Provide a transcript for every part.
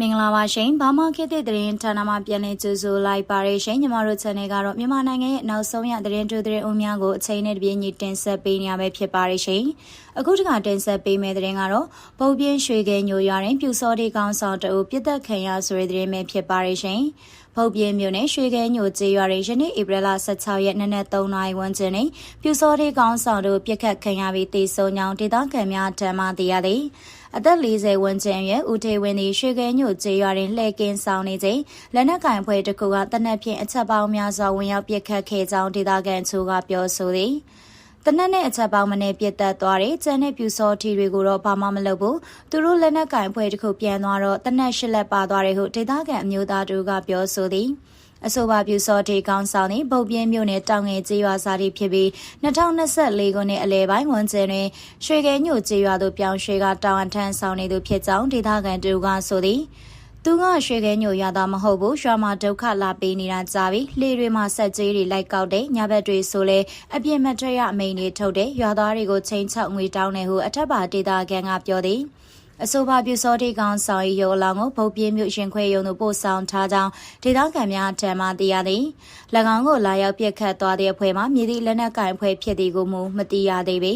မင်္ဂလာပါရှင်။ဘာမှခေတ်သစ်သတင်းဌာနမှပြန်လည်ကြိုဆိုလိုက်ပါရရှင်။ညီမတို့ channel ကတော့မြန်မာနိုင်ငံရဲ့နောက်ဆုံးရသတင်းတွေသတင်းအုံများကိုအချိန်နဲ့တပြေးညီတင်ဆက်ပေးနေရမယ့်ဖြစ်ပါရရှင်။အခုတခါတင်ဆက်ပေးမယ့်သတင်းကတော့ဗုတ်ပြင်းရွှေကဲညိုရွာတွင်ပြူစောတိကောင်းဆောင်တအုပ်ပြစ်သက်ခံရဆိုတဲ့သတင်းပဲဖြစ်ပါရရှင်။ ဗုတ်ပြင်းမြို့နယ်ရွှေကဲညိုကျေးရွာတွင်ယနေ့ဧပြီလ16ရက်နေ့နက်3နာရီဝန်းကျင်တွင်ပြူစောတိကောင်းဆောင်တို့ပြစ်ခတ်ခံရပြီးတေဆုံးကြောင်းဒေသခံများထံမှသိရသည်။အသက်40ဝန်းကျင်ရဲ့ဦးထေဝင်းသည်ရွှေကဲညိုကျေးရွာတွင်လှည့်ကင်းဆောင်နေချိန်လက်နက်ကင်ဖွဲ့တစ်ခုကတနက်ဖြန်အချက်ပေါင်းများစွာဝင်ရောက်ပစ်ခတ်ခဲ့ကြောင်းဒေသခံချို့ကပြောဆိုသည် တနက်နဲ့အချက်ပေါင်းမနဲ့ပြစ်တက်သွားတယ်။ကျန်တဲ့ပြူစောထီတွေကိုတော့ဘာမှမလုပ်ဘူး။သူတို့လက်နက်ကင်ဖွဲ့တစ်ခုပြန်သွားတော့တနက်ရှစ်လက်ပါသွားတယ်ဟုဒေသခံအမျိုးသားတို့ကပြောဆိုသည်။အဆိုပါပြူစောတေကောင်းဆောင်နေဗုတ်ပြင်းမြို့နယ်တောင်ငယ်ကျေးရွာစားတိဖြစ်ပြီး2024ခုနှစ်အလဲပိုင်းဝန်ကျင်းတွင်ရွှေကဲညိုကျေးရွာသို့ပြောင်းရွှေကတောင်အထန်းဆောင်နေသူဖြစ်ကြောင်းဒေသခံတူကဆိုသည် သူကရွှေခဲညိုရတာမဟုတ်ဘူးရွာမှာဒုက္ခလာပေးနေတာကြာပြီလှေတွေမှာဆက်ကြေးတွေလိုက်ကောက်တယ်ညဘက်တွေဆိုလဲအပြစ်မထရအမိန်တွေထုတ်တယ်ရွာသားတွေကိုချိန်ချောက်ငွေတောင်းတယ်ဟုအထက်ပါဒေတာကန်ကပြောသည်အဆိုပါပြူစောတိကောင်ဆောင်ရီရုံအလောင်းကိုဗုတ်ပြင်းမြို့ရှင်ခွေရုံသို့ပို့ဆောင်ထားကြောင်းဒေသခံများထံမှသိရသည်၎င်းကိုလာရောက်ပြစ်ခတ်သွားတဲ့အဖွဲ့မှမြည်သည့်လက်နက်ကင်အဖွဲ့ဖြစ်သည်ကိုမူမသိရသေးပေ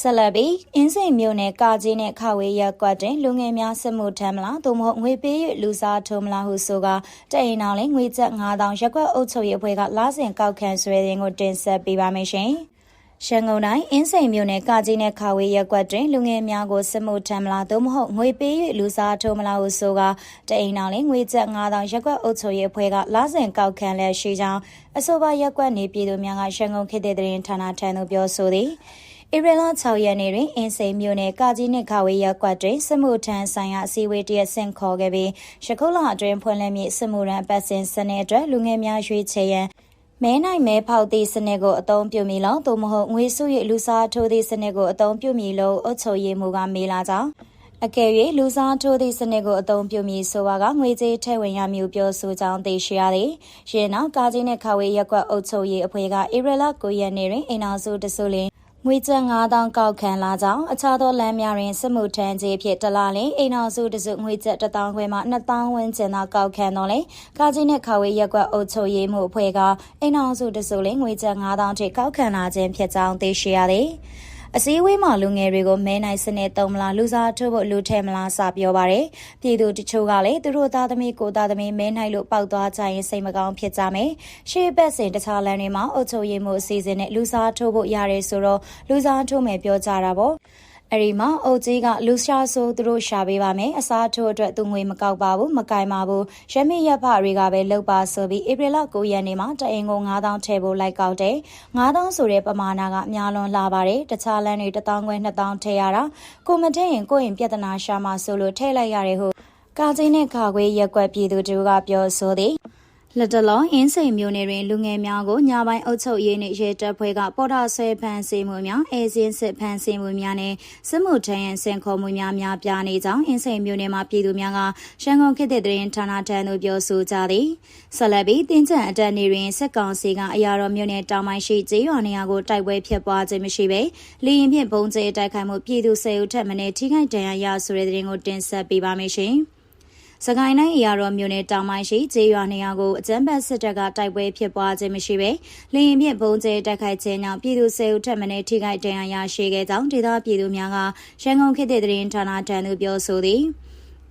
ဆက်လက်ပြီးအင်းစိန်မြို့နယ်ကာကြီးနဲ့ခဝေးရက်ကွက်တွင်လူငယ်များစစ်မှုထမ်းမလားသို့မဟုတ်ငွေပေး၍လူစားထုံးမလားဟုဆိုကတအိမ်အောင်လဲငွေကျပ်9000ရက်ကွက်အုပ်ချုပ်ရေးအဖွဲ့ကလာစဉ်ကောက်ခံဆွဲတဲ့ကိုတင်ဆက်ပေးပါမယ်ရှင်။ရန်ကုန်တိုင်းအင်းစိန်မြို့နယ်ကာကြီးနဲ့ခါဝေးရက်ကွက်တွင်လူငယ်များကိုစစ်မှုထမ်းမလားသို့မဟုတ်ငွေပေး၍လူစားထိုးမလားဟုဆိုကတအိမ်တော်လေးငွေကျပ်9000ရက်ကွက်အုပ်ချုပ်ရေးအဖွဲ့ကလာစဉ်ကောက်ခံလက်ရှိကြောင်းအဆိုပါရက်ကွက်နေပြည်သူများကရန်ကုန်ခေတ်တဲ့သတင်းဌာနထံသို့ပြောဆိုသည် ဧပြီလ6ရက်နေ့တွင်အင်းစိန်မြို့နယ်ကာကြီးနှင့်ခါဝေးရပ်ကွက်တွင်စစ်မှုထမ်းဆိုင်ရာအစည်းအဝေးတရက်ဆင့်ခေါ်ခဲ့ပြီးရခုလအတွင်းဖွင့်လှစ်မည့်စစ်မှုရန်ပတ်စဉ်စနစ်အတွက်လူငယ်များရွေးချယ်ရန်မဲနိုင်မဲဖောက်သည့်စနစ်ကိုအသုံးပြုမိလို့သို့မဟုတ်ငွေစု၍လူစားထိုးသည့်စနစ်ကိုအသုံးပြုမိလို့အုပ်ချုပ်ရေးမှူးကမေးလာကြောင်းအကယ်၍လူစားထိုးသည့်စနစ်ကိုအသုံးပြုမည်ဆိုပါကငွေကြေးထည့်ဝင်ရမည်ပြောဆိုကြောင်းသိရှိရသည်။ရင်းနောက်ကာကြီးနှင့်ခဝေးရက်ကွက်အုပ်ချုပ်ရေးအဖွဲ့ကဧပြီလ9ရက်နေ့တွင်အိမ်အောင်စုတစုလင်း ငွေကျပ်9000ကောက်ခံလာကြောင်းအခြားသောလမ်းများတွင်စစ်မှုထမ်းခြင်းဖြင့်တလားလင်အိမ်အောင်စုတစုငွေကျပ်1000ခွဲမှ2000ဝန်းကျင်သာကောက်ခံတော့လေကာကြီးနှင့်ခါဝေးရက်ကွက်အုပ်ချုပ်ရေးမှုအဖွဲ့ကအိမ်အောင်စုတစုလင်ငွေကျပ်9000ထိကောက်ခံလာခြင်းဖြစ်ကြောင်းသိရှိရသည် အစည်းအဝေးမှာလူငယ်တွေကိုမဲနိုင်စနစ်သုံးမလားလူစားထိုးဖို့လူထဲမလားစပြောပါရယ်ပြည်သူတချို့ကလည်းသူတို့သားသမီးကိုသားသမီးမဲနိုင်လို့ပောက်သွားကြရင်စိတ်မကောင်းဖြစ်ကြမယ်ရှေ့ဘက်စဉ်တခြားလမ်းတွေမှာအုပ်ချုပ်ရေးမှုအစီအစဉ်နဲ့လူစားထိုးဖို့ရတယ်ဆိုတော့လူစားထိုးမယ်ပြောကြတာပေါ့ အဲ့ဒီမှာအုတ်ကြီးကလူရှာဆိုသူတို့ရှာပေးပါမယ်အစားထိုးအတွက်သူငွေမကောက်ပါဘူးမကင်ပါဘူးရမင်းရဖတွေကပဲလောက်ပါဆိုပြီးဧပြီလ9ရက်နေ့မှာတအင်ကို9000ထည့်ဖို့လိုက်ကောက်တယ်9000ဆိုတဲ့ပမာဏကအများလွန်လာပါတယ်တခြားလမ်းတွေ1000ခွဲ2000ထည့်ရတာကိုမထည့်ရင်ကိုယ့်ရင်ပြဿနာရှာမှဆိုလို့ထည့်လိုက်ရတယ်ဟုကာကြီးနဲ့ခါခွေးရက်ွက်ပြည်သူတို့ကပြောဆိုသည် လက်တလောအင်းစိန်မျိုးနယ်တွင်လူငယ်များကိုညပိုင်းအုပ်ချုပ်ရေးနှင့်ရဲတပ်ဖွဲ့ကပေါ်တာဆွဲဖမ်းဆီးမှုများအဲစင်းစစ်ဖမ်းဆီးမှုများနဲ့စစ်မှုထမ်းရန်ဆင်ခေါ်မှုများများပြားနေကြောင်းအင်းစိန်မျိုးနယ်မှာပြည်သူများကရန်ကုန်ခေတ်သစ်သတင်းဌာနထံသို့ပြောဆိုကြသည်ဆက်လက်ပြီးတင်းကျပ်အတက်နေတွင်စစ်ကောင်စီကအရာတော်မျိုးနယ်တောင်ပိုင်းရှိကျေးရွာနေရာကိုတိုက်ပွဲဖြစ်ပွားခြင်းမရှိဘဲလေရင်ဖြင့်ပုံကျဲတိုက်ခိုက်မှုပြည်သူ၁၀ဦးထက်မနည်းထိခိုက်ဒဏ်ရာရဆိုတဲ့သတင်းကိုတင်ဆက်ပေးပါမယ်ရှင်။ စကိုင်းတိုင်းအရာတော်မြို့နယ်တောင်ပိုင်းရှိကျေးရွာနေရာကိုအကြမ်းဖက်စစ်တပ်ကတိုက်ပွဲဖြစ်ပွားခြင်းမရှိဘဲလင်းရင်ဖြင့်ဘုံကျဲတိုက်ခိုက်ခြင်းကြောင့်ပြည်သူ၁၀ဦးထက်မနည်းထိခိုက်ဒဏ်ရာရရှိခဲ့ကြောင်းဒေသပြည်သူများကရန်ကုန်ခေတ်သစ်သတင်းဌာနထံသို့ပြောဆိုသည်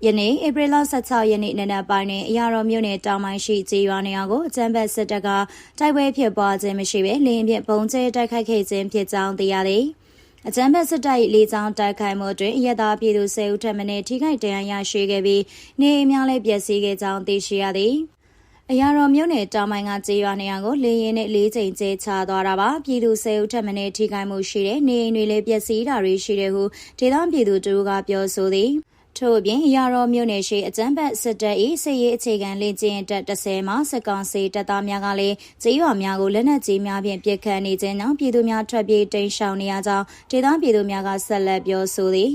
ယနေ့ဧပြီလ16ရက်နေ့နနက်ပိုင်းတွင်အရာတော်မြို့နယ်တောင်ပိုင်းရှိကျေးရွာနေရာကိုအကြမ်းဖက်စစ်တပ်ကတိုက်ပွဲဖြစ်ပွားခြင်းမရှိဘဲလင်းဖြင့်ပုံကျဲတိုက်ခိုက်ခဲ့ခြင်းဖြစ်ကြောင်းသိရသည်။ အကြမ်းဖက်စစ်တပ်၏လေကြောင်းတိုက်ခိုက်မှုတွင်ရဲသားပြည်သူ၁၀ဦးထက်မနည်းထိခိုက်ဒဏ်ရာရရှိခဲ့ပြီးနေအိမ်များလည်းပျက်စီးခဲ့ကြောင်းသိရှိရသည်အရာတော်မြို့နယ်တောင်ပိုင်းကကျေးရွာနေရာကိုလေရင်နဲ့လေးချိန်ကျဲချသွားတာပါပြည်သူ၁၀ဦးထက်မနည်းထိခိုက်မှုရှိတဲ့နေအိမ်တွေလည်းပျက်စီးတာတွေရှိတယ်ဟုဒေသပြည်သူတို့ကပြောဆိုသည် ထို့အပြင်အရာတော်မြို့နယ်ရှိအကြမ်းဖက်စစ်တပ်၏စစ်ရေးအခြေခံလေ့ကျင့်တပ်30မှာစစ်ကောင်စီတပ်သားများကလည်းကျေးရွာများကိုလက်နက်ကြီးများဖြင့်ပစ်ခတ်နေခြင်းကြောင့်ပြည်သူများထွက်ပြေးတိမ်းရှောင်နေရကြောင်းဒေသပြည်သူများကဆက်လက်ပြောဆိုသည်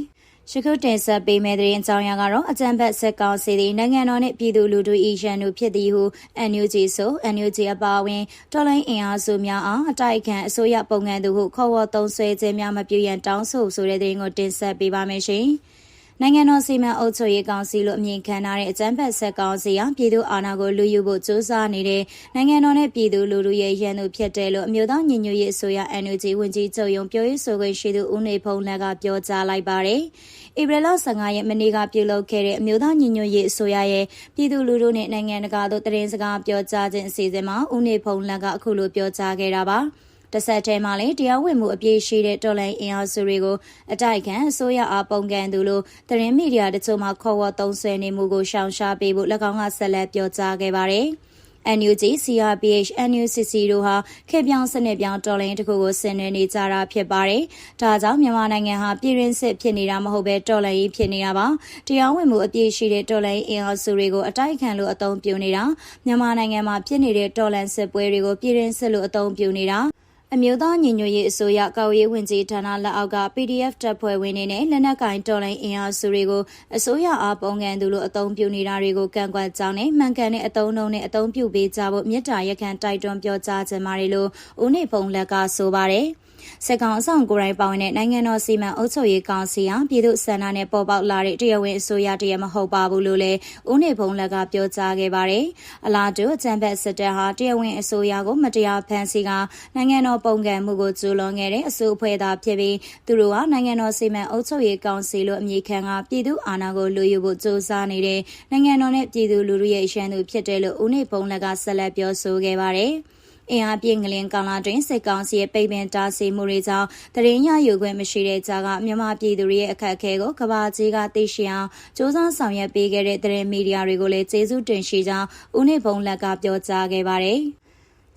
ရှခုတင်ဆက်ပေးမဲ့တဲ့ကြောင်းရကတော့အကြံဖက်ဆက်ကောင်စီသည်နိုင်ငံတော်နှင့်ပြည်သူလူထု၏ရန်သူဖြစ်သည်ဟု NUG ဆို NUG အပါအဝင်တော်လိုင်းအင်အားစုများအားအတိုက်ခံအစိုးရပုံငန်းသူဟုခေါ်ဝေါ်သုံးဆွဲခြင်းများမပြုရန်တောင်းဆိုဆိုတဲ့တဲ့ရင်ကိုတင်ဆက်ပေးပါမယ်ရှင်။ နိုင်ငံတော်စီမံအုပ်ချုပ်ရေးကောင်စီလို့အမည်ခံထားတဲ့အကြမ်းဖက်ဆက်ကောင်စီဟာပြည်သူအာဏာကိုလူယူဖို့ကြိုးစားနေတဲ့နိုင်ငံတော်နဲ့ပြည်သူလူထုရဲ့ရန်သူဖြစ်တယ်လို့အမျိုးသားညီညွတ်ရေးအစိုးရ NUG ဝန်ကြီးချုပ်ရုံပြောရေးဆိုခွင့်ရှိသူဦးနေဖုံးလက်ကပြောကြားလိုက်ပါတယ်။ဧပြီလ15ရက်မနေ့ကပြုလုပ်ခဲ့တဲ့အမျိုးသားညီညွတ်ရေးအစိုးရရဲ့ပြည်သူလူထုနဲ့နိုင်ငံတကာတို့တရင်စကားပြောကြားခြင်းအစီအစဉ်မှာဦးနေဖုံးလက်ကအခုလိုပြောကြားခဲ့တာပါ။ တဆက်တည်းမှာလည်းတရားဝင်မှုအပြည့်ရှိတဲ့တော်လိုင်းအင်အားစုတွေကိုအတိုက်ခံအစိုးရအားပုံကန်သူလိုသတင်းမီဒီယာတချို့မှခေါ်ဝေါ်သုံးဆွဲနေမှုကိုရှောင်ရှားပေးဖို့၎င်းကဆက်လက်ပြောကြားခဲ့ပါတယ်။ NUG CRPH NUCC တို့ဟာခေပြောင်းစနစ်ပြောင်းတော်လိုင်းတစ်ခုကိုဆင်နွှဲနေကြတာဖြစ်ပါတယ်။ဒါကြောင့်မြန်မာနိုင်ငံဟာပြည်ရင်းစစ်ဖြစ်နေတာမဟုတ်ပဲတော်လိုင်းရေးဖြစ်နေတာပါ။တရားဝင်မှုအပြည့်ရှိတဲ့တော်လိုင်းအင်အားစုတွေကိုအတိုက်ခံလို့အသုံးပြုနေတာမြန်မာနိုင်ငံမှာဖြစ်နေတဲ့တော်လန်စစ်ပွဲတွေကိုပြည်ရင်းစစ်လို့အသုံးပြုနေတာ အမျိုးသားညီညွတ်ရေးအစိုးရကောက်ရေးဝင်ကြီးဌာနလက်အောက်က PDF တပ်ဖွဲ့ဝင်တွေနဲ့လက်နက်ကင်တော်လိုင်းအင်အားစုတွေကိုအစိုးရအားပုံကန်သူလိုအသုံးပြုနေတာတွေကိုကန့်ကွက်ကြောင်းနဲ့မှန်ကန်တဲ့အသုံးနှုန်းနဲ့အသုံးပြုပေးကြဖို့မြစ်တာရက်ခံတိုက်တွန်းပြောကြားခြင်းပါတယ်လို့ဦးနေဖုံလက်ကဆိုပါတယ်။ စက်ကောင်အဆောင်ကိုယ်တိုင်ပါဝင်တဲ့နိုင်ငံတော်စီမံအုပ်ချုပ်ရေးကောင်စီဟာပြည်သူ့ဆန္ဒနဲ့ပေါ်ပေါက်လာတဲ့တရားဝင်အစိုးရတရမဟုတ်ပါဘူးလို့လည်းဦးနေဖုံးလက်ကပြောကြားခဲ့ပါတယ်။အလားတူအကြံဖက်စစ်တပ်ဟာတရားဝင်အစိုးရကိုမတရားဖန်ဆီးကနိုင်ငံတော်ပုံကံမှုကိုကျူးလွန်ခဲ့တဲ့အစိုးအဖွဲ့သားဖြစ်ပြီးသူတို့ဟာနိုင်ငံတော်စီမံအုပ်ချုပ်ရေးကောင်စီလို့အမည်ခံကပြည်သူအာဏာကိုလူယူဖို့စ조사နေတဲ့နိုင်ငံတော်နဲ့ပြည်သူလူထုရဲ့ရန်သူဖြစ်တယ်လို့ဦးနေဖုံးလက်ကဆက်လက်ပြောဆိုခဲ့ပါတယ်။ အင်အားပြင်းငလင်ကာလာတွင်စစ်ကောင်စီရဲ့ပိတ်ပင်တားဆီးမှုတွေကြောင့်တရင်ရယူခွင့်မရှိတဲ့ကြားကမြန်မာပြည်သူတွေရဲ့အခက်အခဲကိုကဘာကြီးကသိရှိအောင်စ조사ဆောင်ရွက်ပေးခဲ့တဲ့တရင်မီဒီယာတွေကိုလည်းကျေးဇူးတင်ရှိကြောင်းဦးနေဘုံလက်ကပြောကြားခဲ့ပါတယ်။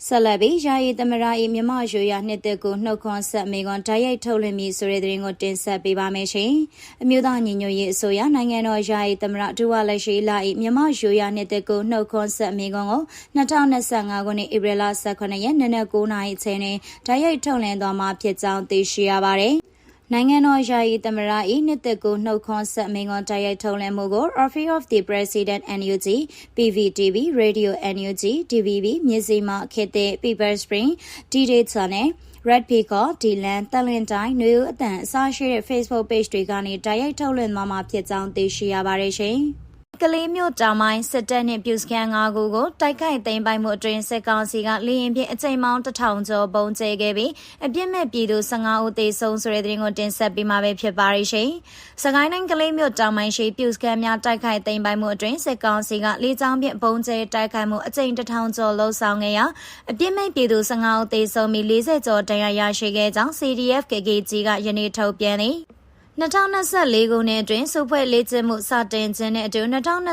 ဆက်လက်ပြီးယာယီသမရ၏မြမရိုးရနှစ်သက်ကိုနှုတ်ခွန်းဆက်မိကွန်တိုက်ရိုက်ထုတ်လွှင့်ပြီးဆိုတဲ့သတင်းကိုတင်ဆက်ပေးပါမယ်ရှင်။အမျိုးသားညီညွတ်ရေးအစိုးရနိုင်ငံတော်ယာယီသမရဒူဝါလက်ရှိလာ၏မြမရိုးရနှစ်သက်ကိုနှုတ်ခွန်းဆက်မိကွန်ကို2025ခုနှစ်ဧပြီလ18ရက်နေ့နက်9:00နာရီအချိန်တွင်တိုက်ရိုက်ထုတ်လွှင့်သွားမှာဖြစ်ကြောင်းသိရှိရပါတယ်။ နိုင်ငံတော်ယာယီသမရ၏နှစ်သက်ကိုနှုတ်ခွန်းဆက်မင်းကွန်တိုက်ရိုက်ထုံးလည်မှုကို Office of the President NUG PVTV Radio NUG DVB မြစ်စီမခေတ်တဲ့ People Spring D-Day Channel Red Peacock, Dylan, တလင်တိုင်းနွေဦးအတန်အစားရှိတဲ့ Facebook Page တွေကနေတိုက်ရိုက်ထုတ်လွှင့်သွားမှာဖြစ်ကြောင်းသိရှိရပါတယ်ရှင်။ ကလေးမျိုးတောင်ပိုင်းစစ်တပ်နှင့်ပြူစကန်၅ခုကိုတိုက်ခိုက်သိမ်းပိုက်မှုအတွင်းစစ်ကောင်စီကလေရင်ဖြင့်အကြိမ်ပေါင်းတထောင်ကျော်ပုံကျဲခဲ့ပြီးအပြစ်မဲ့ပြည်သူ15ဦးသေဆုံးဆိုတဲ့သတင်းကိုတင်ဆက်ပေးမှာပဲဖြစ်ပါရရှင်။စကိုင်းတိုင်းကလေးမျိုးတောင်ပိုင်းရှိပြူစကန်များတိုက်ခိုက်သိမ်းပိုက်မှုအတွင်းစစ်ကောင်စီကလေကြောင်းဖြင့်ပုံကျဲတိုက်ခိုက်မှုအကြိမ်တထောင်ကျော်လှုပ်ဆောင်ခဲ့ရာအပြစ်မဲ့ပြည်သူ15ဦးသေဆုံးပြီး40ကျော်တရားရရှိခဲ့ကြောင်း CDF KKG ကယနေ့ထုတ်ပြန်သည်။ 2024ခုနှစ်အတွင်းစုဖွဲ့လေ့ကျင့်မှုစတင်ခြင်းနဲ့အတူ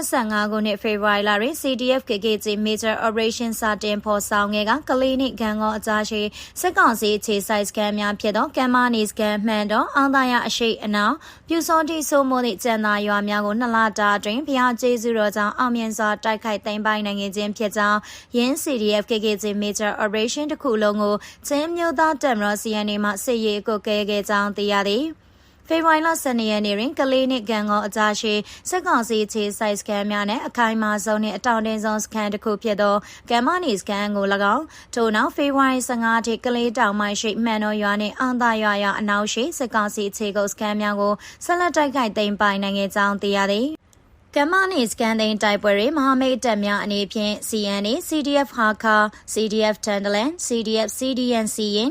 2025ခုနှစ်ဖေဖော်ဝါရီလတွင် CDF KKG Major Operation စတင်ဖော်ဆောင်ခဲ့ကကလေးနှင့်ဂန်ကောအကြားရှိစစ်ကောင်စီခြေဆိုင်စကန်များဖြစ်သောကမ်မာနီစကန်မှန်တော်အောင်သာရအရှိအနောက်ပြူစောတိဆိုးမိုးသည့်ကျန်သာရွာများကိုနှစ်လတာအတွင်းဘုရားကျေးဇူးတော်ကြောင့်အောင်မြင်စွာတိုက်ခိုက်သိမ်းပိုက်နိုင်ခြင်းဖြစ်ကြောင်းရင်း CDF KKG Major Operation တစ်ခုလုံးကိုချင်းမျိုးသားတပ်မတော် CNA မှစစ်ရေးကိုကဲခဲ့ကြောင်းသိရသည်။ ဖေဖော်ဝါရီလ12ရက်နေ့တွင်ကလေးနှင့်ဂံကောအကြားရှိစက်ကောင်စီခြေစိုက်စကန်များနဲ့အခိုင်အမာဆုံးနှင့်အတောင်တင်းဆုံးစကန်တစ်ခုဖြစ်သောကမ်မနီစကန်ကို၎င်းထို့နောက်ဖေဖော်ဝါရီ15ထိကလေးတောင်မှရှိမှန်တော်ရွာနှင့်အောင်သာရွာရွာအနောက်ရှိစက်ကောင်စီခြေကုပ်စကန်များကိုဆက်လက်တိုက်ခိုက်သိမ်းပိုင်နိုင်ခဲ့ကြောင်းသိရသည်ကမ္မနီစကန်သိန်းတိုက်ပွဲတွေမဟာမိတ်တပ်များအနေဖြင့် CNA CDF ဟာခါ CDF Tandland CDF CDN စီရင်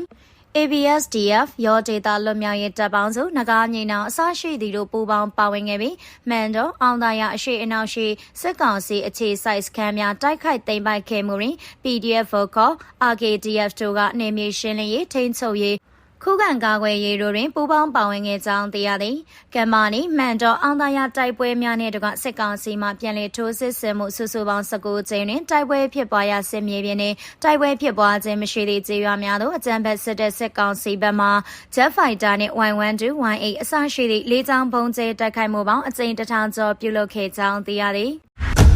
ABSDF ရောဒေတာလွတ်မြောက်ရေးတပ်ပေါင်းစုငကားငိန်အောင်အစရှိသည်တို့ပူးပေါင်းပါဝင်ခဲ့ပြီးမှန်တော့အောင်သာရအရှိအနောက်ရှိစစ်ကောင်စီအခြေစိုက်စခန်းများတိုက်ခိုက်သိမ်းပိုက်ခဲ့မှုတွင် PDF Vocal RKDF တို့ကနေမြေရှင်းလင်းရေးထိန်းချုပ်ရေး ခုခံကာကွယ်ရေးတို့တွင်ပူးပေါင်းပါဝင်ခဲ့ကြောင်းသိရသည်။ကမ္ဘာနီမှန်တော်အောင်သာရတိုက်ပွဲများနှင့်တကွစစ်ကောင်စီမှပြန်လည်ထိုးစစ်ဆင်မှုစုစုပေါင်း19ကြိမ်တွင်တိုက်ပွဲဖြစ်ပွားရာစစ်မြေပြင်နှင့်တိုက်ပွဲဖြစ်ပွားခြင်းမရှိသည့်ကြေးရွာများသို့အကြမ်းဖက်စစ်တပ်စစ်ကောင်စီဘက်မှ Jet Fighter နှင့် Y12 Y8 အစရှိသည့်လေးချောင်းပုံကျဲတိုက်ခိုက်မှုပေါင်းအကြိမ်တထောင်ကျော်ပြုလုပ်ခဲ့ကြောင်းသိရသည်။